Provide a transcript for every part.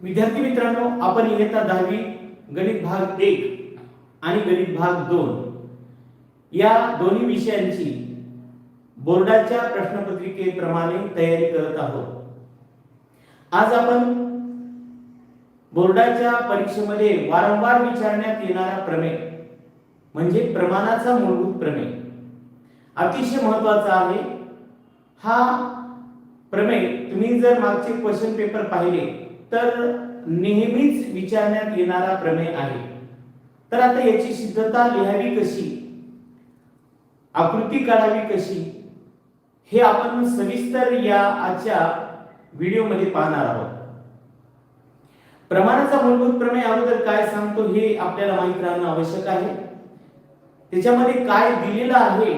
विद्यार्थी मित्रांनो आपण इयत्ता दहावी गणित भाग एक आणि गणित भाग दोन या दोन्ही विषयांची बोर्डाच्या प्रश्नपत्रिकेप्रमाणे तयारी करत आहोत. आज आपण बोर्डाच्या परीक्षेमध्ये वारंवार विचारण्यात येणारा प्रमेय म्हणजे प्रमाणाचा मूलभूत प्रमेय अतिशय महत्त्वाचा आहे. हा प्रमेय तुम्ही जर मागचे क्वेश्चन पेपर पाहिले तर नेहमीच विचारण्यात येणारा प्रमेय आहे. तर आता याची सिद्धता लिहावी कशी? आकृती काढावी कशी? हे आपण सविस्तर या आजच्या व्हिडिओमध्ये पाहणार आहोत. प्रमाणाचा मूलभूत प्रमेय अगोदर काय सांगतो हे आपल्याला माहीत राहणं आवश्यक आहे. त्याच्यामध्ये काय दिलेलं आहे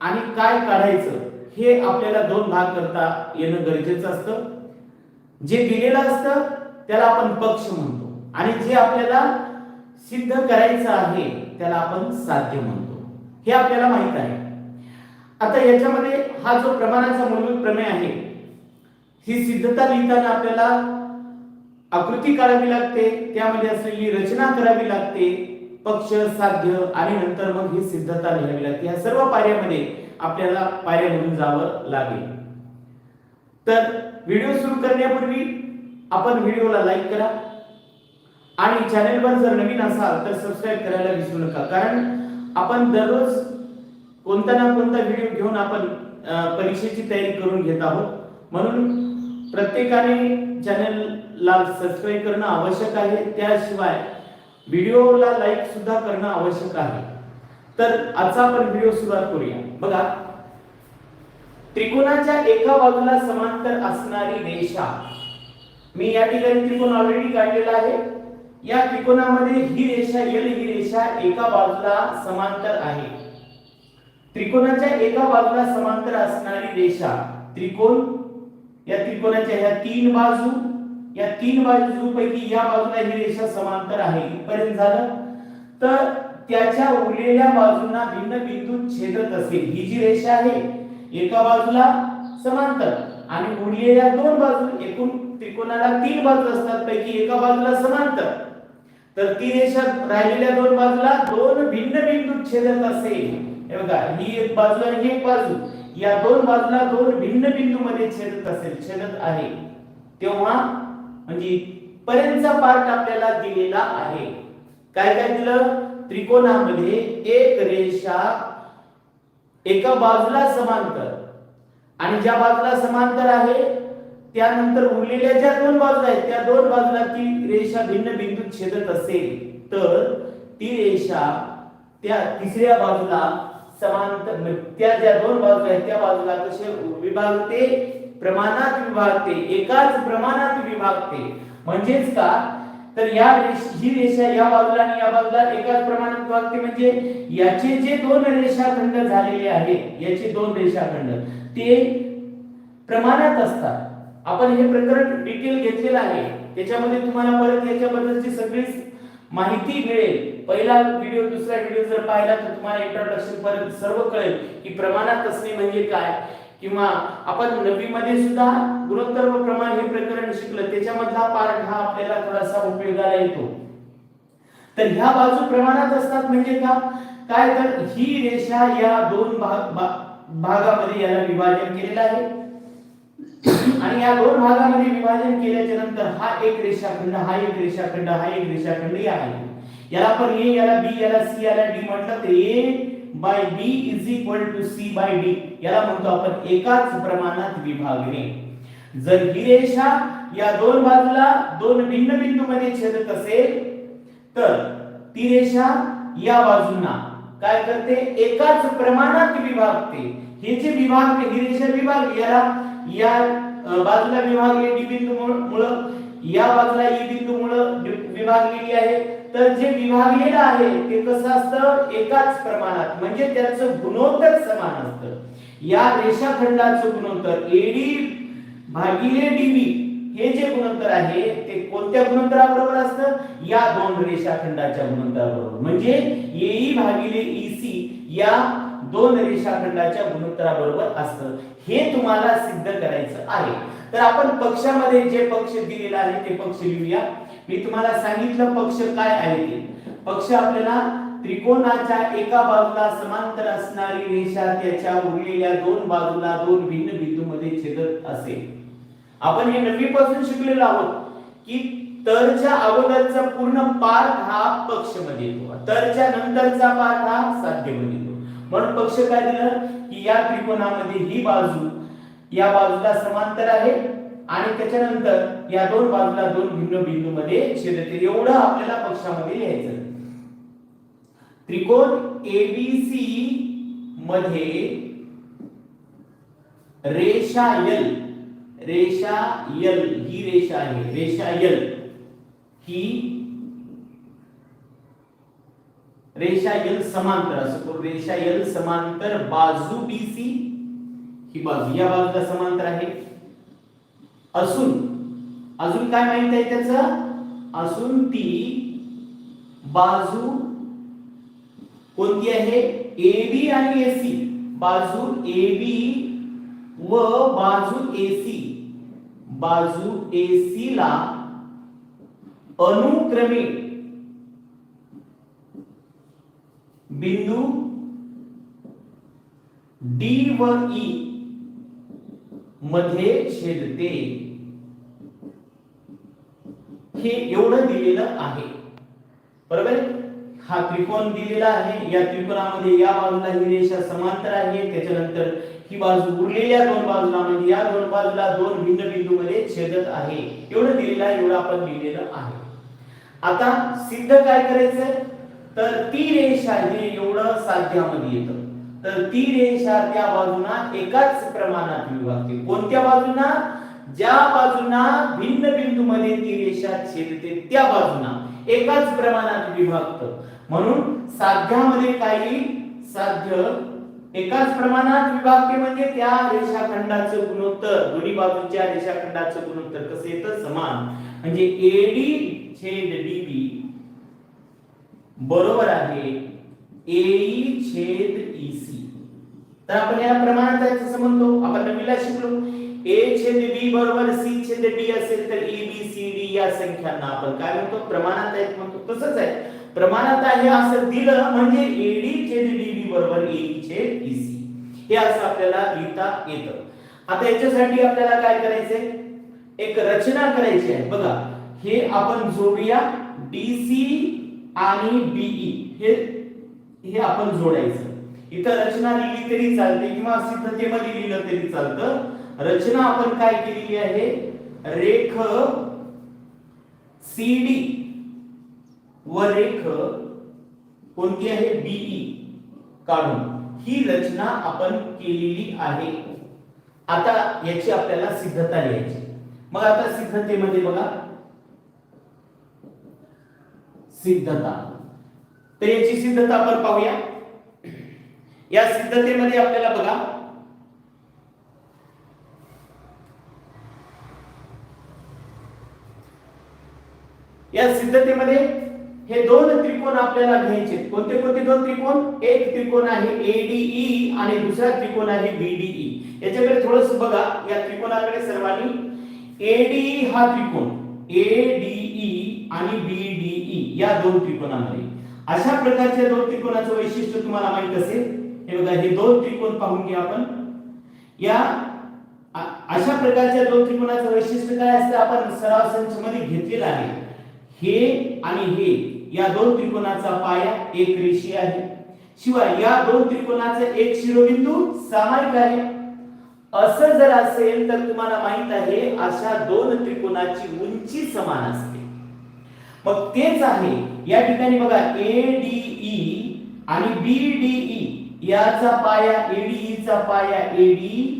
आणि काय काढायचं हे आपल्याला दोन भाग करता येणं गरजेचं असतं. जे दिलेलं असतं त्याला आपण पक्ष म्हणतो. आणि जे आपल्याला सिद्ध करायचं आहे त्याला आपण साध्य म्हणतो. हे आपल्याला माहीत आहे. आता याच्यामध्ये हा जो प्रमाणाचा मूलभूत प्रमेय आहे ही सिद्धता लिहिताना आपल्याला आकृती काढावी लागते त्यामध्ये असलेली रचना करावी लागते पक्ष साध्य आणि नंतर मग ही सिद्धता लिहावी लागते. या सर्व पायऱ्यामध्ये आपल्याला पायऱ्यामधून जावं लागेल. तर व्हिडिओ सुरू करण्यापूर्वी आपण व्हिडिओला लाईक करा. आणि चॅनेलवर जर नवीन असाल तर सबस्क्राईब करायला विसरू नका. कारण आपण दररोज कोणता ना कोणता व्हिडिओ घेऊन आपण परीक्षेची तयारी करून घेत आहोत. म्हणून प्रत्येकाने चॅनलला सबस्क्राईब करणं आवश्यक आहे. त्याशिवाय व्हिडिओला लाईक सुद्धा करणं आवश्यक आहे. तर आजचा आपण व्हिडिओ सुरुवात करूया. बघा त्रिकोणाच्या एका बाजूला समांतर असणारी रेषा. मी या ठिकाणी त्रिकोण ऑलरेडी काढलेला आहे. या त्रिकोणामध्ये ही रेषा एल ही रेषा एका बाजूला समांतर आहे. त्रिकोणाच्या एका बाजूला समांतर असणारी रेषा त्रिकोण या त्रिकोणाच्या ह्या तीन बाजू या तीन बाजूपैकी या बाजूला ही रेषा समांतर आहे. इथपर्यंत झालं. तर त्याच्या उरलेल्या बाजूंना भिन्न बिंदू छेदत असेल. ही जी रेषा आहे एका बाजूला समांतर आणि उरलेल्या दोन बाजू एकूण त्रिकोणाला तीन बाजू असतात पैकी एका बाजूला समांतर. तर ती रेषा राहिलेल्या दोन बाजूला दोन भिन्न बिंदू छेदत असेल. बघा ही एक बाजू आणि ही एक बाजू या दोन बाजूला दोन भिन्न बिंदू मध्ये छेदत असेल छेदत आहे. तेव्हा म्हणजे पर्यंतचा पार्ट आपल्याला दिलेला आहे. काय काय दिलं? त्रिकोणामध्ये एक रेषा एका बाजूला समांतर. आणि ज्या बाजूला समांतर आहे त्यानंतर उरलेल्या ज्या दोन बाजू आहेत त्या दोन बाजूला ती रेषा भिन्न बिंदू छेदत असेल तर ती रेषा त्या तिसऱ्या बाजूला समांतर त्या ज्या दोन बाजू आहेत त्या बाजूला कसे विभागते? प्रमाणात विभागते. एकाच प्रमाणात विभागते. म्हणजेच का? तर या रेष ही रेषा या बाजूला आणि या बाजूला एकाच प्रमाणात वागते म्हणजे याचे जे दोन रेषाखंड झालेले आहेत याचे दोन रेषाखंड ते प्रमाणात असतात. आपण हे प्रकरण डिटेल घेतलेलं आहे. त्याच्यामध्ये तुम्हाला परत याच्याबद्दलची सगळीच माहिती मिळेल. पहिला व्हिडिओ दुसरा व्हिडिओ जर पाहिला तर तुम्हाला इंट्रोडक्शन परत सर्व कळेल की प्रमाणात असणे म्हणजे काय. किंवा आपण नववी मध्ये सुद्धा गुणोत्तर व प्रमाण हे प्रकरण शिकलं त्याच्यामधला पार्ट हा आपल्याला थोडासा उपयोगाला येतो. तर ह्या बाजू प्रमाणात असतात म्हणजे का? काय तर ही रेषा या दोन भाग भा- भागामध्ये याला विभाजन केलेलं आहे. आणि या दोन भागामध्ये विभाजन केल्याच्यानंतर हा एक रेषाखंड हा एक रेषाखंड हा एक रेषाखंड या आहे. याला आपण ए याला बी याला सी याला डी म्हटलं तर A by B is equal to C by D याला म्हणतो आपण एकाच प्रमाणात विभागणे. जर ही रेषा या दोन बाजूला दोन भिन्न बिंदू मध्ये छेदत असेल तर ती रेषा या बाजूंना काय करते? एकाच प्रमाणात विभागते. हे जे विभाग ही रेषा विभाग याला या बाजूला विभागले डी बिंदू मुळे या बाजूला ई बिंदू मुळे विभागलेली आहे. तर जे विभागलेलं आहे ते कसं असतं? एकाच प्रमाणात. म्हणजे त्याचं गुणोत्तर समान असतं. या रेषाखंडाचं गुणोत्तर एडी भागिले डीबी हे जे गुणोत्तर आहे ते कोणत्या गुणोत्तराबरोबर असतं? या दोन रेषाखंडाच्या गुणोत्तराबरोबर. म्हणजे एई भागिले ईसी या दोन रेषाखंडाच्या गुणोत्तराबरोबर असतं. हे तुम्हाला सिद्ध करायचं आहे. तर आपण पक्षामध्ये जे पक्ष दिलेला आहे ते पक्ष लिहूया. मी तुम्हाला सांगितलं पक्ष काय आहे ते. पक्ष आपल्याला त्रिकोणाच्या एका बाजूला समांतर असणारी रेषा त्याच्या उरलेल्या दोन बाजूला दोन भिन्न बिंदूमध्ये छेदत असेल आपण हे नववी पासून शिकलेलो आहोत की तरच्या अगोदरचा पूर्ण पार्ट हा पक्षमध्ये येतो. तरच्या नंतरचा पार्ट हा साध्यमध्ये येतो. म्हणून पक्ष काय दिलं? की या त्रिकोणामध्ये ही बाजू या बाजूला समांतर आहे आणि त्याच्यानंतर या दोन बाजूला दोन भिन्न बिंदू मध्ये छेदते. एवढं आपल्याला पक्षामध्ये लिहायचं त्रिकोण एबीसी मध्ये रेषा यल रेषा यल ही रेषा आहे. रेषा यल ही रेषा यल समांतर असतो रेषा यल समांतर बाजू बीसी ही बाजू. या बाजूला समांतर आहे. असून अजून काय माहीत आहे त्याच? असून ती बाजू कोणती आहे? ए बी आणि AC बाजू ए बी व बाजू AC बाजू AC ला अनुक्रमे बिंदू डी व ई मध्ये छेदते. हे एवढं दिलेलं आहे. बरोबर आहे? हा त्रिकोण दिलेला आहे. या त्रिकोणामध्ये या बाजूला ही रेषा समांतर आहे. त्याच्यानंतर ही बाजू उरलेल्या दोन बाजूला म्हणजे या दोन बाजूला दोन भिन्न बिंदू मध्ये छेदत आहे. एवढं दिलेलं आहे एवढं आपण लिहिलेलं आहे. आता सिद्ध काय करायचंय? तर ती रेषा हे एवढं साध्यामध्ये येतं. तर ती रेषा त्या बाजूना एकाच प्रमाणात विभागते. कोणत्या बाजूना? ज्या बाजूना भिन्न बिंदू मध्ये ती रेषा छेदते त्या बाजूना. एकाच प्रमाणात विभागत म्हणून साध्यामध्ये काही साध्य एकाच प्रमाणात विभागते म्हणजे त्या रेषाखंडाचं गुणोत्तर. दोन्ही बाजूच्या रेषाखंडाचं गुणोत्तर कसं येतं? समान. म्हणजे एडी छेद डीबी बरोबर आहे एई छेद ईसी तर आपण या प्रमाणात जायचं म्हणतो आपण नवीला शिकलो. ए छेद बी बरोबर सी छेद डी असेल तर ए बी सी डी या संख्यांना आपण काय म्हणतो? प्रमाणात आहेत म्हणतो. तसंच आहे. प्रमाणात आहे असं दिलं म्हणजे एडी छेद डीबी बरोबर ए छेद सी हे असं आपल्याला लिहिता येतं. आता याच्यासाठी आपल्याला काय करायचंय? एक रचना करायची आहे. बघा हे आपण जोडूया. डीसी आणि बीई हे हे आपण जोडायचं. इथं रचना लिहिली तरी चालते किंवा सिद्धतेमध्ये लिहिलं तरी चालतं. रचना आपण काय केलेली आहे? रेख सीडी व रेख कोणती आहे? बीई काढून. ही रचना आपण केलेली आहे. आता याची आपल्याला सिद्धता लिहायची. मग आता सिद्धतेमध्ये बघा. सिद्धता. तर याची सिद्धता आपण पाहूया. या सिद्धतेमध्ये आपल्याला बघा. या सिद्धतेमध्ये हे दोन त्रिकोण आपल्याला घ्यायचे कोणते कोणते दोन त्रिकोण? एक त्रिकोण आहे एडीई आणि दुसरा त्रिकोण आहे बीडीई याच्याकडे थोडस बघा. या त्रिकोणाकडे सर्वांनी एडीई हा त्रिकोण. एडीई आणि बीडीई या दोन त्रिकोणामध्ये. अशा प्रकारच्या दोन त्रिकोणाचं वैशिष्ट्य तुम्हाला माहीत असेल. हे बघा हे दोन त्रिकोण पाहून घ्या आपण. या अशा प्रकारच्या दोन त्रिकोणाचं वैशिष्ट्य काय असतं? आपण सराव संच मध्ये घेतलेलं आहे. हे आणि हे या दोन त्रिकोणाचा पाया एक रेषी आहे. शिवाय या दोन त्रिकोणाचे एक शिरोबिंदू सामायिक आहे. असं जर असेल तर तुम्हाला माहीत आहे अशा दोन त्रिकोणाची उंची समान असते. मग तेच आहे या ठिकाणी बघा ई आणि बी डी ई याचा पाया ADE चा पाया एडी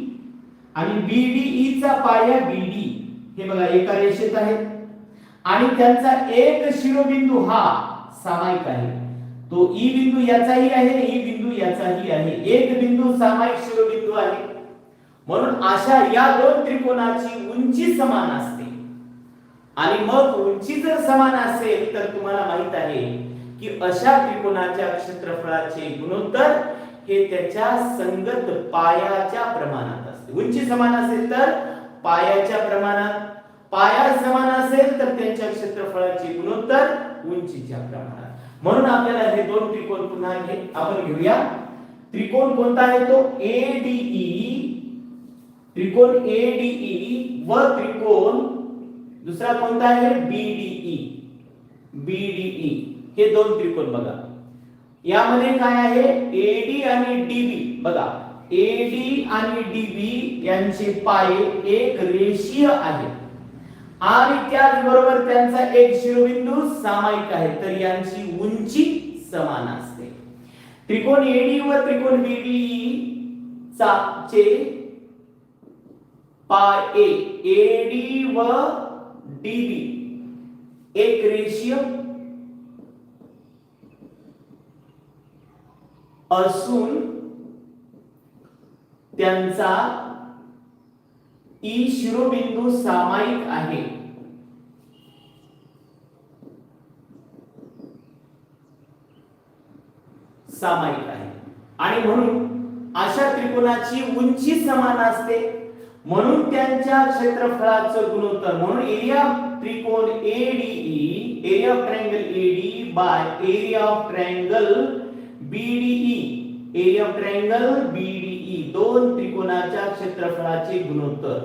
आणि BDE चा पाया बीडी हे बघा एका रेषेत आहेत आणि त्यांचा एक शिरोबिंदू हा सामायिक आहे. तो ई बिंदू याचाही आहे ई बिंदू याचाही आहे. एक बिंदू सामायिक शिरोबिंदू आहे. म्हणून अशा या दोन त्रिकोणाची उंची समान असते. आणि मग उंची जर समान असेल तर तुम्हाला माहीत आहे की अशा त्रिकोणाच्या क्षेत्रफळाचे गुणोत्तर हे त्याच्या संगत पायाच्या प्रमाणात असते. उंची समान असेल तर पायाच्या प्रमाणात पाया समान असेल तर त्यांच्या क्षेत्रफळाचे गुणोत्तर उंचीच्या प्रमाणात. म्हणून आपल्याला हे दोन त्रिकोण पुन्हा आपण घेऊया. त्रिकोण कोणता आहे तो? ADE त्रिकोण ADE व त्रिकोण दुसरा कोणता आहे? BDE BDE हे दोन त्रिकोण बघा. यामध्ये काय आहे? AD आणि DB बघा. AD आणि DB यांचे पाये एक रेषीय आहेत. आणि त्याचबरोबर त्यांचा एक शिरोबिंदू सामायिक आहे तर यांची उंची समान असते. त्रिकोण एडी व त्रिकोण बीडी चा चे पाय ए एडी व डीबी एक रेषीय असून त्यांचा ई शिरोबिंदू सामायिक आहे. सामायिक आहे. आणि म्हणून अशा त्रिकोणाची उंची समान असते. म्हणून त्यांच्या क्षेत्रफळाचं गुणोत्तर म्हणून एरिया त्रिकोण ADE area of triangle AD by area of triangle BDE area of triangle BDE E दोन त्रिकोणाच्या क्षेत्रफळाचे गुणोत्तर.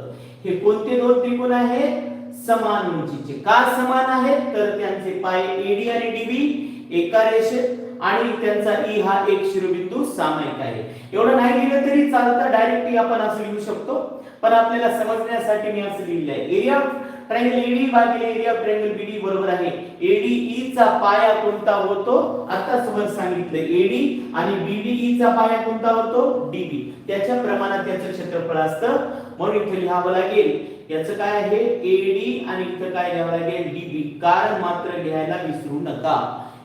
हे कोणते दोन त्रिकोण आहेत? समान उंचीचे. का समान आहेत? तर त्यांचे पाय एडी आणि डीबी एका रेषेत आणि त्यांचा ई हा एक शिरोबिंदू सामायिक आहे. एवढं नाही लिहिलं तरी चालतं. डायरेक्टली e आपण असं लिहू शकतो. पण आपल्याला समजण्यासाठी मी असं लिहिलं आहे एरिया ट्रायंगल एडी भागिले एरिया ट्रायंगल बीडी बरोबर आहे. एडी ई चा पाया कोणता होतो? आता समज सांगितलं एडी आणि बीडी चा पाया कोणता होतो? डीबी त्याच्या प्रमाणात त्याचं क्षेत्रफळ असतं. म्हणून इथे लिहावं लागेल. याचं काय आहे? एडी आणि इथं काय लिहावं लागेल? डीबी कारण मात्र लिहायला विसरू नका.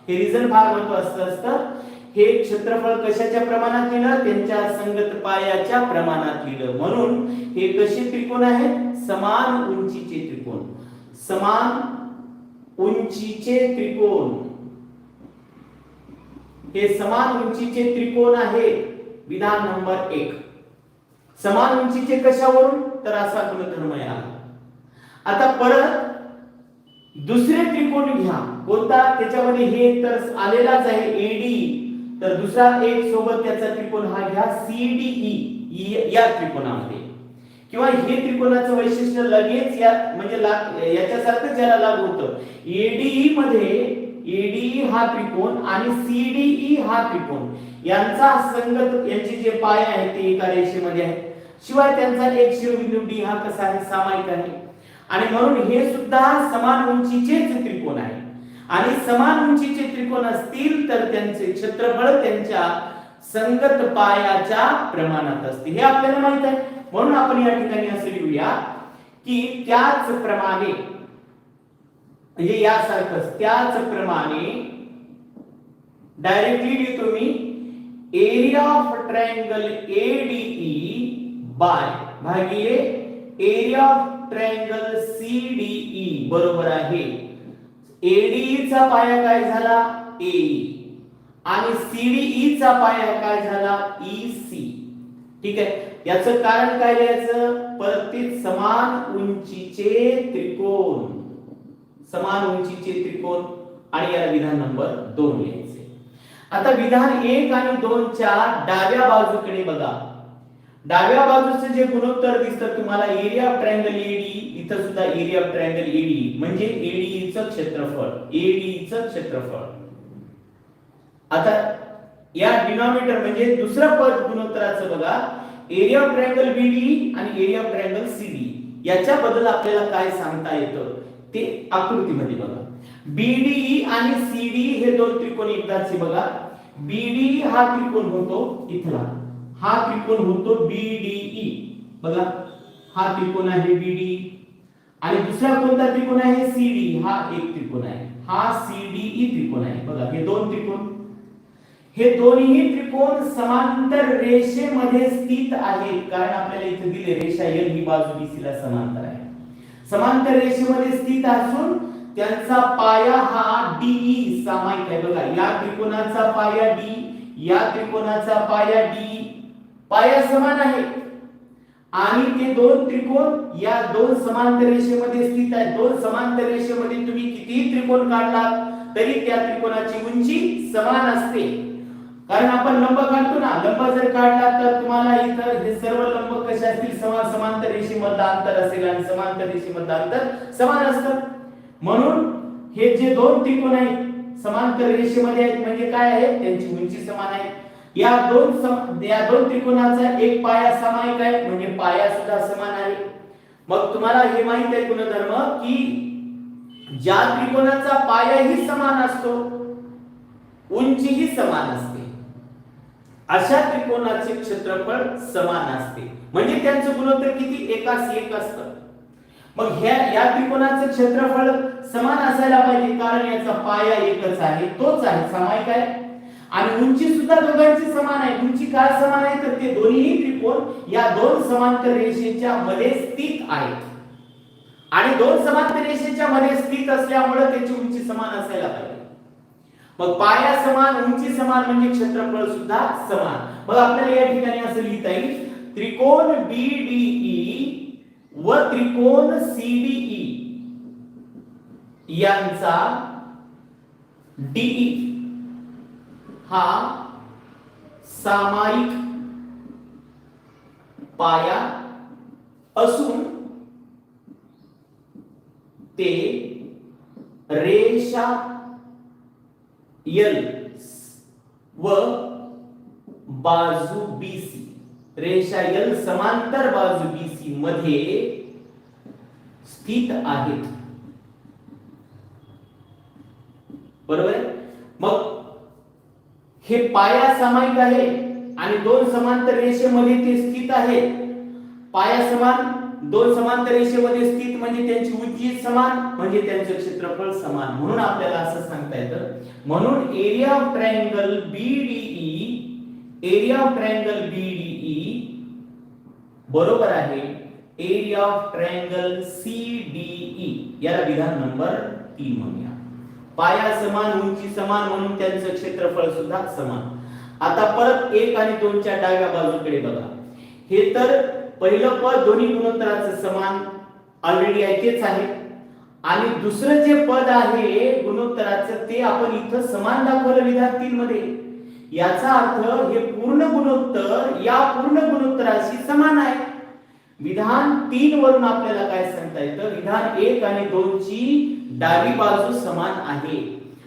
हे रिझन फार महत्वाचं असतं. हे क्षेत्रफळ कशाच्या प्रमाणात लिहिलं त्यांच्या संगत पायाच्या प्रमाणात लिहिलं म्हणून हे कसे त्रिकोण आहेत? समान उंचीचे त्रिकोण. समान उंचीचे त्रिकोण. हे समान उंचीचे त्रिकोण आहे. विधान नंबर एक. समान उंचीचे कशावरून? तर असा गुणधर्म आला आता परत दुसरे त्रिकोण घ्या. कोणता? त्याच्यामध्ये हे तर आलेलाच आहे. एडी तर दुसरा एक सोबत त्याचा त्रिकोण हा घ्या सीडीई या त्रिकोणामध्ये. किंवा हे त्रिकोणाचं वैशिष्ट्य लगेच या म्हणजे याच्यासारखं ज्याला लागू होतं. एडीई मध्ये एडीई हा त्रिकोण आणि सीडीई हा त्रिकोण. यांचा संगत यांचे जे पाय आहेत ते एका रेषेमध्ये आहेत. शिवाय त्यांचा एक शिवबिंदू डी हा कसा आहे? सामायिक आहे. आणि म्हणून हे सुद्धा समान उंचीचेच त्रिकोण आहे. आणि समान उंचीचे त्रिकोण असतील तर त्यांचे क्षेत्रफळ त्यांच्या संगत पायाच्या प्रमाणात असते हे आपल्याला माहीत आहे. म्हणून आपण या ठिकाणी असं लिहूया की त्याच प्रमाणे म्हणजे यासारखंच त्याच प्रमाणे डायरेक्टली लिहितो मी area of triangle ADE by भागिले एरिया ऑफ ट्रायंगल ई बरोबर आहे. एडीईचा पाया काय झाला? ए आणि सीडीई चा पाया काय झाला? EC ठीक आहे? याचं कारण काय लिहायचं? परतीत समान उंचीचे त्रिकोण. समान उंचीचे त्रिकोण. आणि याला विधान नंबर दोन लिहायचे. आता विधान एक आणि दोनच्या डाव्या बाजूकडे बघा. डाव्या बाजूचं जे गुणोत्तर दिसतं तुम्हाला एरिया ऑफ ट्रायंगल एडी इथं सुद्धा एरिया ऑफ ट्रायंगल एडी म्हणजे एडीईचं क्षेत्रफळ एडीचं क्षेत्रफळ. आता या डिनॉमिनेटर म्हणजे दुसरं पद गुणोत्तराचं बघा. एरिया ऑफ ट्रायंगल बीडी आणि एरिया ऑफ ट्रायंगल सीडी याच्याबद्दल आपल्याला काय सांगता येतं? ते आकृतीमध्ये बघा. बीडी आणि सीडी हे दोन त्रिकोण एकदाचे बघा. बीडी हा त्रिकोण होतो इथला. हा त्रिकोण होतो बीडीई बघा. हा त्रिकोण आहे बीडी आणि दुसरा कोणता त्रिकोण आहे? सीडी हा एक त्रिकोण आहे. हा सीडीई त्रिकोण आहे. बघा हे दोन त्रिकोण. हे दोन्ही त्रिकोण समांतर रेषेमध्ये स्थित आहेत. कारण आपल्याला इथे दिले रेषा एल ही बाजू BC ला समांतर आहे. समांतर रेषेमध्ये स्थित असून त्यांचा पाया हा डी सामायिक आहे. बघा या त्रिकोणाचा पाया डी या त्रिकोणाचा पाया डी पाया समान आहे आणि ते दोन त्रिकोण या दोन समांतर रेषेमध्ये स्थित आहेत दोन समांतर रेषेमध्ये तुम्ही कितीही त्रिकोण काढलात तरी त्या त्रिकोणाची उंची समान असते. कारण आपण लंब काढतो ना लंब जर काढला तर तुम्हाला इथं हे सर्व लंब कसे असतील? समान समांतर रेषेमधलं अंतर असेल आणि समांतर रेषेमधलं अंतर समान असतं. म्हणून हे जे दोन त्रिकोण आहेत समांतर रेषेमध्ये आहेत म्हणजे काय आहे? त्यांची उंची समान आहे. या दोन सम- या दोन त्रिकोणाचा एक पाया सामायिक आहे म्हणजे पाया सुद्धा समान आहे. मग तुम्हाला हे माहीत आहे गुणधर्म की ज्या त्रिकोणाचा पायाही समान असतो उंचीही समान असते. अशा त्रिकोणाचे क्षेत्रफळ समान असते. म्हणजे त्यांचं गुणोत्तर किती? एकास एक असतं. मग ह्या या त्रिकोणाचं क्षेत्रफळ समान असायला पाहिजे कारण याचा पाया एकच आहे तोच आहे सामायिक आहे. आणि उंची सुद्धा दोघांची समान आहे. उंची काय समान आहे? तर ते दोन्ही त्रिकोण या दोन समांतर रेषेच्या मध्ये स्थित आहेत. आणि दोन समांतर रेषेच्या मध्ये स्थित असल्यामुळे त्याची उंची समान असायला पाहिजे. मग पाया समान उंची समान म्हणजे क्षेत्रफळ सुद्धा समान. मग आपल्याला या ठिकाणी असं लिहिता येईल. त्रिकोण बीडीई व त्रिकोण सीडीई यांचा डीई हा सामायिक पाया असून ते रेषा यल व बाजू बीसी. रेषा यल समांतर बाजू बीसी मध्ये स्थित आहेत. बरोबर मग हे पाया सामायिक आहे आणि दोन समांतर रेषेमध्ये ते स्थित आहे. पाया समान दोन समांतर रेषेमध्ये स्थित म्हणजे त्यांची उंची समान म्हणजे त्यांचं क्षेत्रफळ समान. म्हणून आपल्याला असं सांगता येतं. म्हणून area of triangle BDE area of triangle BDE बरोबर आहे एरिया ऑफ ट्रायंगल सीडीई याला विधान नंबर तीन म्हणूया. पाया समान उंची समान म्हणून त्यांचं क्षेत्रफळ सुद्धा समान. आता परत एक आणि दोनच्या डाव्या बाजूकडे बघा. हे तर पहिलं पद दोन्ही गुणोत्तराचं समान ऑलरेडी आहे तेच आहे. आणि दुसरं जे पद आहे गुणोत्तराचं ते आपण इथं समान दाखवलं विधान तीन मध्ये याचा अर्थ हे पूर्ण गुणोत्तर या पूर्ण गुणोत्तराशी समान आहे. विधान तीन वरून आपल्याला काय सांगता येतं? विधान एक आणि दोन ची डावी बाजू समान आहे.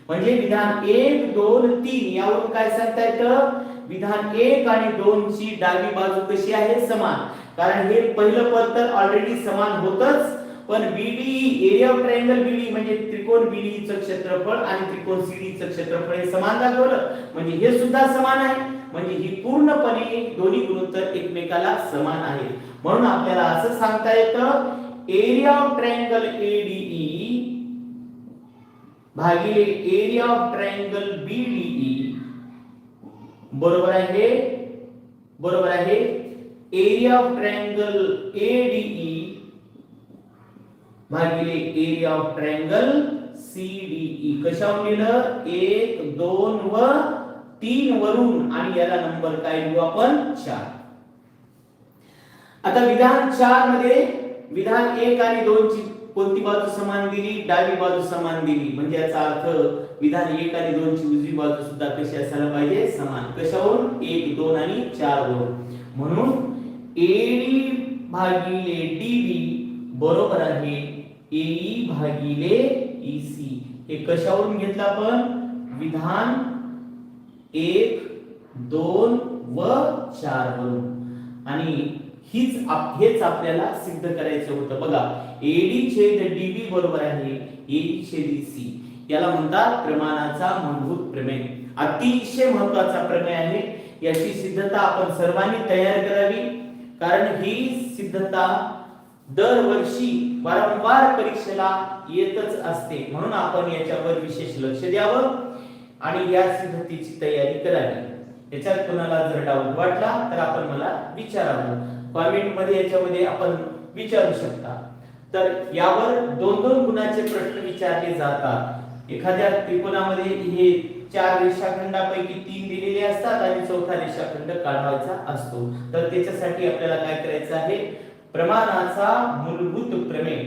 म्हणजे विधान एक दोन तीन यावरून काय सांगता येतं? विधान एक आणि दोन ची डावी बाजू कशी आहे? समान. कारण हे पहिलं पद तर ऑलरेडी समान होतच पण BD area of triangle BD म्हणजे त्रिकोण बीडीचं चं क्षेत्रफळ आणि त्रिकोण सीडीचं चं क्षेत्रफळ हे समान दाखवलं. म्हणजे हे सुद्धा समान आहे. म्हणजे ही पूर्णपणे दोन्ही गुणोत्तर एकमेकाला समान आहे. म्हणून आपल्याला असं सांगता येतं एरिया ऑफ ट्रायंगल एडीई भागिले एरिया ऑफ ट्रायंगल बीडीई बरोबर आहे? बरोबर आहे? एरिया ऑफ ट्रायंगल एडीई भागिले एरिया ऑफ ट्रायंगल सीडीई कशावर लिहिलं? एक दोन व तीन वरून. आणि याला नंबर काय लिहू आपण? चार. आता विधान चारमध्ये विधान एक आणि दोनची कोणती बाजू समान दिली? डावी बाजू समान दिली. म्हणजे याचा अर्थ विधान एक आणि दोनची उजवी बाजू सुद्धा कशी असायला पाहिजे? समान. कशावरून? एक दोन आणि चार वरून म्हणून एडी भागिले डीबी बरोबर आहे एई e भागिले e ईसी हे कशावरून घेतलं आपण? विधान एक दोन व चार वरून आणि हीच आप- हेच आपल्याला सिद्ध करायचं होतं. बघा एडी छेद डीबी बरोबर आहे. ए छेद सी याला म्हणतात प्रमाणाचा मूलभूत प्रमेय. अतिशय महत्त्वाचा प्रमेय आहे. याची सिद्धता आपण सर्वांनी तयार करावी. कारण ही सिद्धता दरवर्षी वारंवार परीक्षेला येतच असते. म्हणून आपण याच्यावर विशेष लक्ष द्यावं आणि या सिद्धतेची तयारी करावी. याच्यात कोणाला जर डाऊट वाटला तर आपण मला विचारावं. कॉमेंटमध्ये याच्यामध्ये आपण विचारू शकता. तर यावर दोन दोन गुणाचे प्रश्न विचारले जातात. एखाद्या त्रिकोणामध्ये हे चार रेषाखंडापैकी तीन दिलेले असतात आणि चौथा रेषाखंड काढायचा असतो. तर त्याच्यासाठी आपल्याला काय करायचं आहे? प्रमाणाचा मूलभूत प्रमेय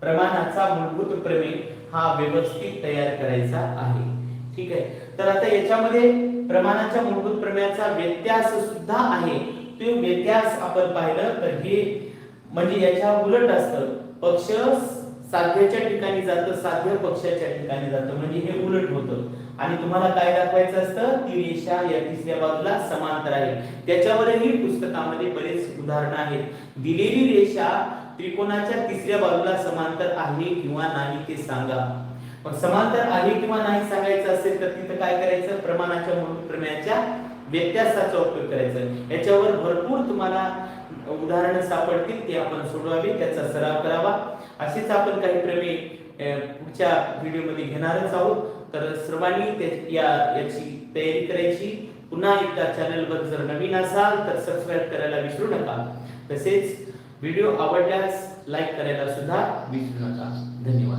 प्रमाणाचा मूलभूत प्रमेय हा व्यवस्थित तयार करायचा आहे. ठीक आहे? तर आता याच्यामध्ये प्रमाणाच्या मूलभूत प्रमेयाचा व्यत्यास सुद्धा आहे. ते व्यत्यास आपण पाहिलं तर हे म्हणजे याच्या उलट असतं. पक्ष साध्याच्या ठिकाणी जातं साध्य पक्षाच्या ठिकाणी जातं. म्हणजे हे उलट होतं. आणि तुम्हाला काय दाखवायचं असतं? ती रेषा या तिसऱ्या बाजूला समांतर आहे. त्याच्यावरही पुस्तकामध्ये बरेच उदाहरणं आहेत. दिलेली रेषा त्रिकोणाच्या तिसऱ्या बाजूला समांतर आहे किंवा नाही ते सांगा. मग समांतर आहे किंवा नाही सांगायचं असेल तर तिथं काय करायचं? प्रमाणाच्या मूलभूत प्रमेयाच्या व्यत्यासाचा उपयोग करायचा. याच्यावर भरपूर तुम्हाला उदाहरणं सापडतील ते आपण सोडवावी त्याचा सराव करावा. असेच आपण काही प्रमेय पुढच्या व्हिडिओमध्ये घेणारच आहोत. तर सर्वांनी या याची तयारी करायची. पुन्हा एकदा चॅनलवर जर नवीन असाल तर सबस्क्राईब करायला विसरू नका. तसेच व्हिडिओ आवडल्यास लाईक करायला सुद्धा विसरू नका. धन्यवाद.